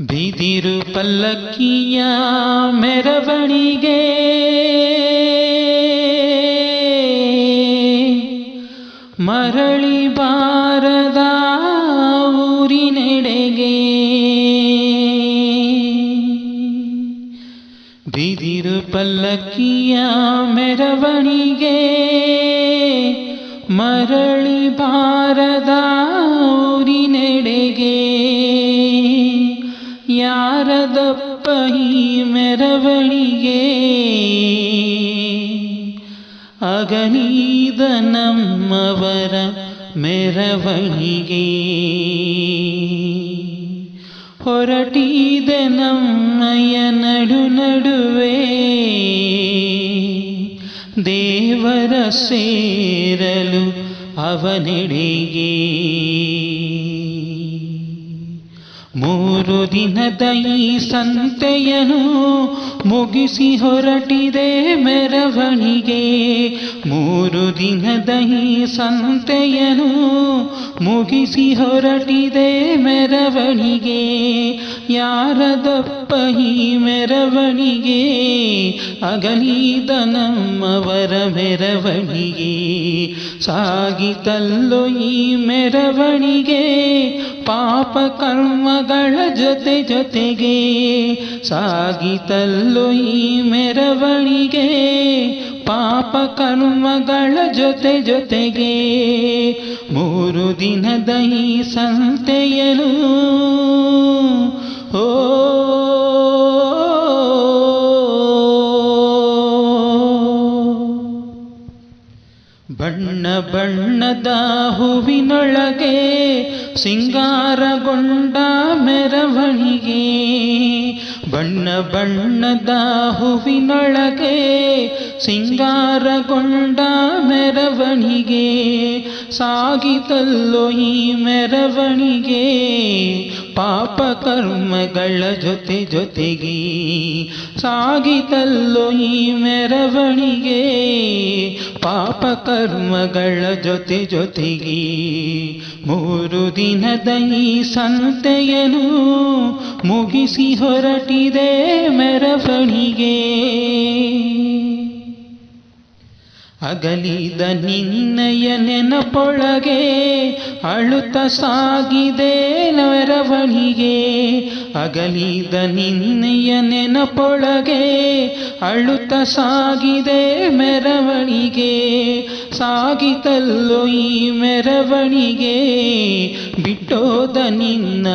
ಬಿದಿರು ಪಲ್ಲಕ್ಕಿಯ ಮೆರವಣಿಗೆ. ಮರಳಿ ಬಾರದ ಊರಿನೆಡೆಗೆ. ಬಿದಿರು ಪಲ್ಲಕ್ಕಿಯ ಮೆರವಣಿಗೆ. ಮರಳಿ ಬಾರದ ಮೆರವಣಿಗೆ. ಅಗನೀದ ನಮ್ಮವರ ಮೆರವಣಿಗೆ. ಹೊರಟಿದೆ ನಮ್ಮಯ ನಡು ನಡುವೆ. ದೇವರ ಸೇರಲು ಅವನೆಡೆಗೆ. ಮೂರು ದಿನದ ಈ ಸಂತೆಯನು ಮುಗಿಸಿ ಹೊರಟಿದೆ ಮೆರವಣಿಗೆ. ಮೂರು ದಿನದ ಈ ಸಂತೆಯನು ಮುಗಿಸಿ ಹೊರಟಿದೆ ಮೆರವಣಿಗೆ. ಯಾರದಪ್ಪ ಈ ಮೆರವಣಿಗೆ? ಅಗಲಿದ ನಮ್ಮವರ ಮೆರವಣಿಗೆ. ಸಾಗಿತಲ್ಲೋ ಈ ಮೆರವಣಿಗೆ. ಪಾಪ ಕರ್ಮಗಳ ಜೊತೆ ಜೊತೆಗೆ ಸಾಗಿತಲ್ಲೋ ಈ ಮೆರವಣಿಗೆ. ಪಾಪ ಕರ್ಮಗಳ ಜೊತೆ ಜೊತೆಗೆ ಮೂರು ದಿನದ ಈ ಸಂತೆಯಲು. ಓ ಬಣ್ಣ ಬಣ್ಣದ ಹೂವಿನೊಳಗೆ ಸಿಂಗಾರಗೊಂಡ ಮೆರವಣಿಗೆ, ಬಣ್ಣ ಬಣ್ಣದ ಹೂವಿನೊಳಗೆ ಸಿಂಗಾರಗೊಂಡ ಮೆರವಣಿಗೆ, ಸಾಗಿತಲ್ಲೋ ಈ ಮೆರವಣಿಗೆ, ಪಾಪ ಕರ್ಮಗಳ ಜೊತೆ ಜೊತೆಗೆ ಸಾಗಿತಲ್ಲೋ ಈ ಮೆರವಣಿಗೆ. ಪಾಪ ಕರ್ಮಗಳ ಜೊತೆ ಜೊತೆಗೆ ಮೂರು ದಿನದ ಈ ಸಂತೆಯನು ಮುಗಿಸಿ ಹೊರಟಿದೆ ಮೆರವಣಿಗೆ. ಅಗಲಿದ ನಿನ್ನಯ ನೆನಪೊಳಗೆ ಅಳುತ್ತ ಸಾಗಿದೆ ಮೆರವಣಿಗೆ ಅಗಲಿದ ನಿನ್ನಯ ನೆನಪೊಳಗೆ ಅಳುತ್ತ ಸಾಗಿದೆ ಮೆರವಣಿಗೆ. ಸಾಗಿತಲ್ಲೋ ಈ ಮೆರವಣಿಗೆ, ಬಿಟ್ಟೋದ ನಿನ್ನ